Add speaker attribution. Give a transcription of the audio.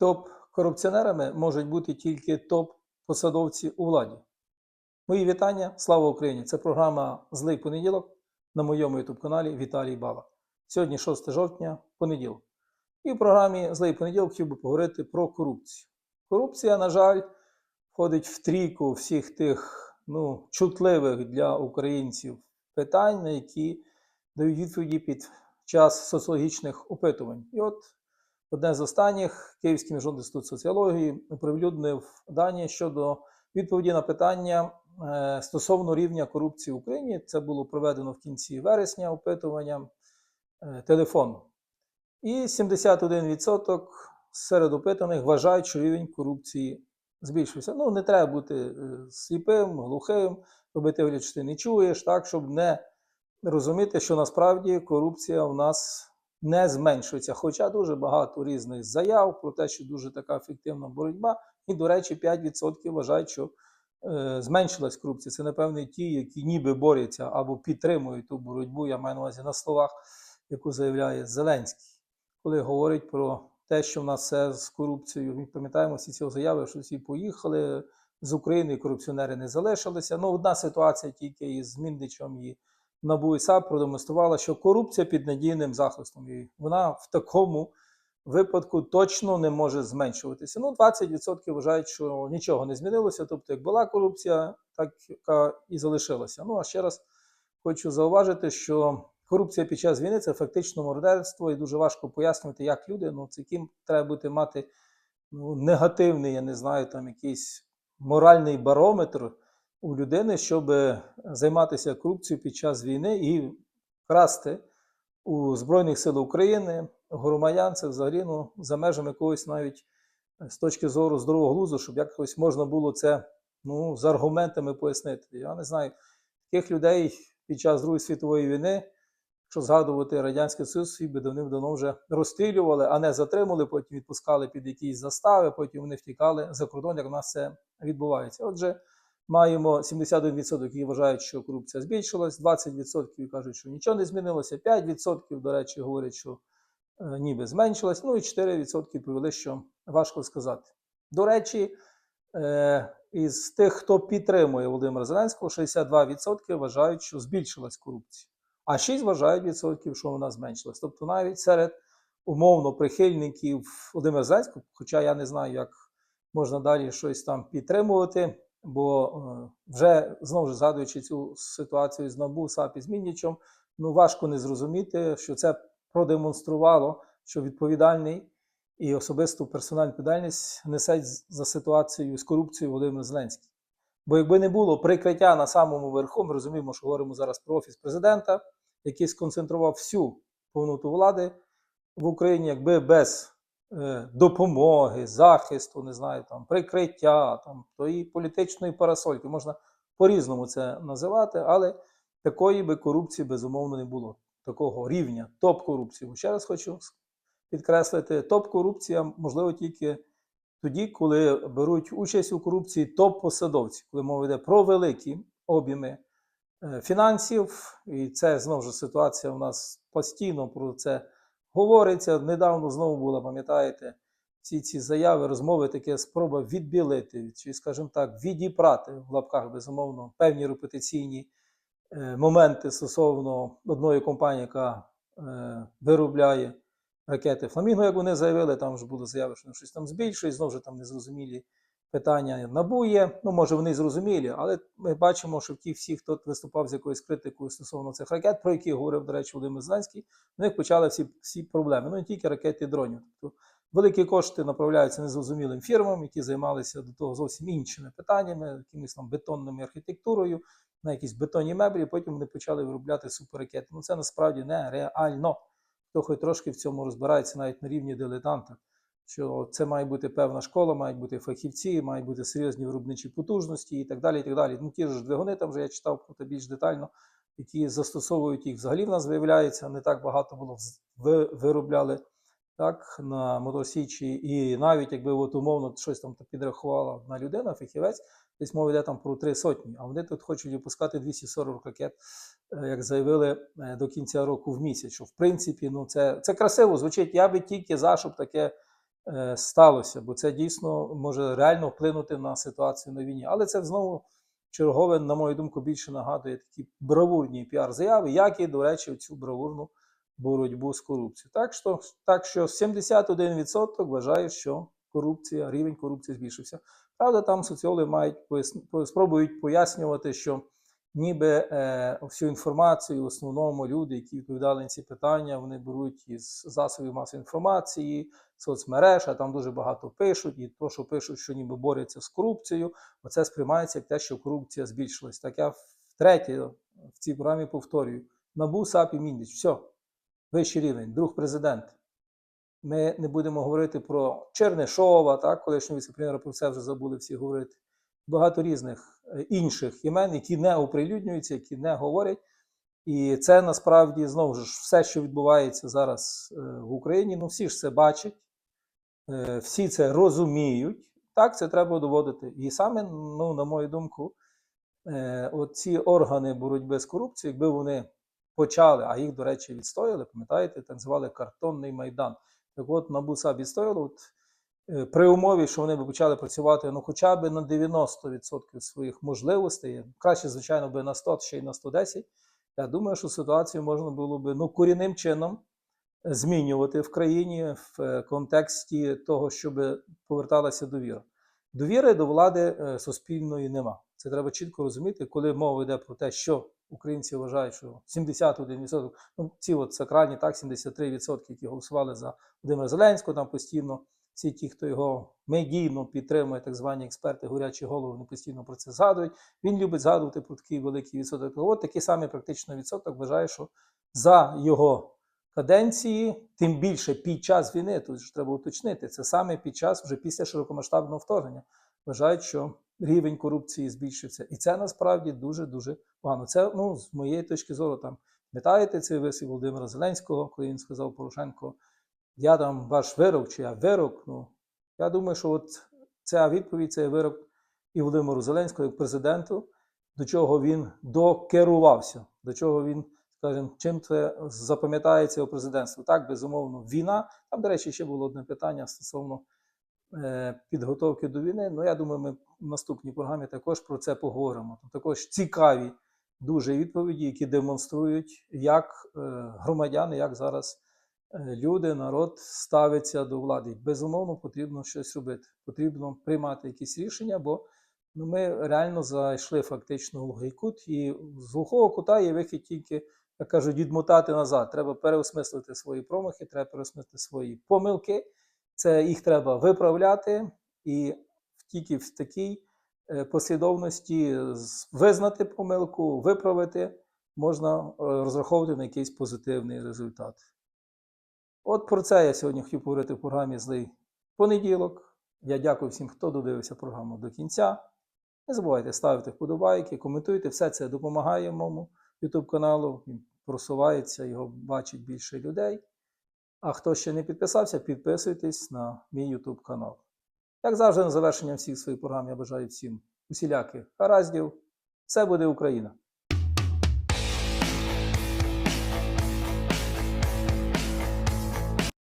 Speaker 1: Топ-корупціонерами можуть бути тільки топ-посадовці у владі. Мої вітання, слава Україні! Це програма Злий понеділок на моєму ютуб-каналі Віталій Бала. Сьогодні 6 жовтня, понеділок. І в програмі Злий понеділок хотів би поговорити про корупцію. Корупція, на жаль, входить в трійку всіх тих ну, чутливих для українців питань, на які дають відповіді під час соціологічних опитувань. І от одне з останніх Київський міжнародний інститут соціології оприлюднив дані щодо відповіді на питання е, стосовно рівня корупції в Україні. Це було проведено в кінці вересня опитування е, телефону. І 71% серед опитаних вважають, що рівень корупції збільшився. Ну, не треба бути е, сліпим, глухим, робити вигляд, що ти не чуєш, так, щоб не розуміти, що насправді корупція в нас не зменшується. Хоча дуже багато різних заяв про те, що дуже така ефективна боротьба. І, до речі, 5% вважають, що е, зменшилась корупція. Це, напевне, ті, які ніби борються або підтримують ту боротьбу, я маю на увазі на словах, яку заявляє Зеленський, коли говорить про те, що в нас все з корупцією. Ми пам'ятаємо всі ці заяви, що всі поїхали з України, корупціонери не залишилися. Ну, одна ситуація тільки із Міндичем і НАБУ і САП продемонструвала, що корупція під надійним захистом. І вона в такому випадку точно не може зменшуватися. Ну, 20% вважають, що нічого не змінилося. Тобто, як була корупція, так і залишилася. Ну а ще раз хочу зауважити, що корупція під час війни це фактично мародерство, і дуже важко пояснювати, як люди, ну це ким треба бути мати ну, негативний, я не знаю, там якийсь моральний барометр у людини, щоб займатися корупцією під час війни і красти у Збройних сил України, громадян, це взагалі ну, за межами якогось навіть з точки зору здорового глузду, щоб якось можна було це ну, з аргументами пояснити. Я не знаю, таких людей під час Другої світової війни, якщо згадувати Радянський Союз, їх би давним-давно вже розстрілювали, а не затримали, потім відпускали під якісь застави, потім вони втікали за кордон, як у нас це відбувається. Отже, маємо 71%, які вважають, що корупція збільшилась, 20% кажуть, що нічого не змінилося, 5%, до речі, говорять, що е, ніби зменшилась, ну і 4% відповіли, що важко сказати. До речі, е, із тих, хто підтримує Володимира Зеленського, 62% вважають, що збільшилась корупція, а 6% вважають відсотків, що вона зменшилась. Тобто навіть серед умовно прихильників Володимира Зеленського, хоча я не знаю, як можна далі щось там підтримувати, бо е, вже знову ж згадуючи цю ситуацію з НАБУ, САП і з ну важко не зрозуміти, що це продемонструвало, що відповідальний і особисту персональну відповідальність несе за ситуацією з корупцією Володимир Зеленський. Бо якби не було прикриття на самому верху, ми розуміємо, що говоримо зараз про офіс президента, який сконцентрував всю повноту влади в Україні, якби без допомоги, захисту, не знаю, там прикриття, там тої політичної парасольки, можна по-різному це називати, але такої би корупції безумовно не було. Такого рівня топ-корупції. Ще раз хочу підкреслити, топ-корупція можливо тільки тоді, коли беруть участь у корупції топ-посадовці, коли мова йде про великі об'єми е, фінансів, і це знову ж ситуація у нас постійно про це говориться. Недавно знову була, пам'ятаєте, всі ці заяви, розмови, таке спроба відбілити, чи, скажімо так, відіпрати в лапках, безумовно, певні репетиційні е, моменти стосовно одної компанії, яка е, виробляє ракети Фламінго, як вони заявили, там вже були заяви, що щось там збільшує, знову ж там незрозумілі питання НАБУ є. Ну, може, вони зрозумілі, але ми бачимо, що ті всі, хто виступав з якоюсь критикою стосовно цих ракет, про які говорив, до речі, Володимир Зеленський, в них почали всі, всі проблеми. Ну, не тільки ракети і дронів. Тобто великі кошти направляються незрозумілим фірмам, які займалися до того зовсім іншими питаннями, якимись там бетонною архітектурою, на якісь бетонні меблі, потім вони почали виробляти суперракети. Ну, це насправді нереально хто хоч трошки в цьому розбирається навіть на рівні дилетанта, що це має бути певна школа, мають бути фахівці, мають бути серйозні виробничі потужності і так далі. і так далі. Ну ті ж двигуни, там вже я читав про це більш детально, які застосовують їх. Взагалі в нас виявляється, не так багато було виробляли так, на мотосічі, і навіть якби от умовно щось там підрахувала одна людина, фахівець, десь мова йде там про три сотні, а вони тут хочуть випускати 240 ракет, е, як заявили е, до кінця року в місяць. Що в принципі, ну це це красиво звучить. Я би тільки за, щоб таке сталося, бо це дійсно може реально вплинути на ситуацію на війні. Але це знову чергове, на мою думку, більше нагадує такі бравурні піар-заяви, як і, до речі, цю бравурну боротьбу з корупцією. Так що, так що 71% вважає, що корупція, рівень корупції збільшився. Правда, там соціологи мають спробують пояснювати, що ніби е, всю інформацію, в основному люди, які відповідали на ці питання, вони беруть із засобів масової інформації, соцмереж, а там дуже багато пишуть, і то, що пишуть, що ніби борються з корупцією, оце сприймається як те, що корупція збільшилась. Так я втретє в цій програмі повторюю: Набу, САП і Міндіч, все, вищий рівень, друг президент. Ми не будемо говорити про Чернишова, так, колишнього віце-прем'єра, про це вже забули всі говорити. Багато різних е, інших імен, які не оприлюднюються, які не говорять. І це насправді знову ж все, що відбувається зараз е, в Україні, ну всі ж це бачать, е, всі це розуміють. Так, це треба доводити. І саме, ну, на мою думку, оці органи боротьби з корупцією, якби вони почали, а їх, до речі, відстояли, пам'ятаєте, так звали картонний майдан. Так от НАБУ відстояло, от, при умові, що вони б почали працювати ну, хоча б на 90% своїх можливостей, краще, звичайно, би на 100, ще й на 110, я думаю, що ситуацію можна було би ну, корінним чином змінювати в країні в е, контексті того, щоб поверталася довіра. Довіри до влади е, суспільної нема. Це треба чітко розуміти, коли мова йде про те, що українці вважають, що 71%, ну ці от сакральні так, 73%, які голосували за Володимира Зеленського, там постійно всі ті, хто його медійно підтримує, так звані експерти, горячі голови, вони постійно про це згадують. Він любить згадувати про такий великий відсоток. От такий самий практично відсоток вважає, що за його каденції, тим більше під час війни, тут ж треба уточнити, це саме під час вже після широкомасштабного вторгнення. Вважають, що рівень корупції збільшився. І це насправді дуже-дуже погано. Це, ну, з моєї точки зору, там, пам'ятаєте цей вислів Володимира Зеленського, коли він сказав Порошенко, я там ваш вирок, чи я вирок. Ну, я думаю, що от ця відповідь, це вирок і Володимиру Зеленському, як президенту, до чого він докерувався, до чого він, скажімо, чим це запам'ятається у президентстві. Так, безумовно, війна. Там, до речі, ще було одне питання стосовно е, підготовки до війни. Ну, я думаю, ми в наступній програмі також про це поговоримо. Там також цікаві дуже відповіді, які демонструють, як е, громадяни, як зараз люди, народ ставиться до влади. Безумовно, потрібно щось робити. Потрібно приймати якісь рішення, бо ну, ми реально зайшли фактично в глухий кут, і з глухого кута є вихід тільки, як кажуть, відмотати назад. Треба переосмислити свої промахи, треба переосмислити свої помилки. Це їх треба виправляти, і тільки в такій е, послідовності визнати помилку, виправити, можна е, розраховувати на якийсь позитивний результат. От про це я сьогодні хотів поговорити в програмі Злий понеділок. Я дякую всім, хто додивився програму до кінця. Не забувайте ставити вподобайки, коментуйте. Все це допомагає моєму YouTube каналу. Він просувається, його бачить більше людей. А хто ще не підписався, підписуйтесь на мій YouTube канал. Як завжди, на завершення всіх своїх програм я бажаю всім усіляких гараздів. Все буде Україна!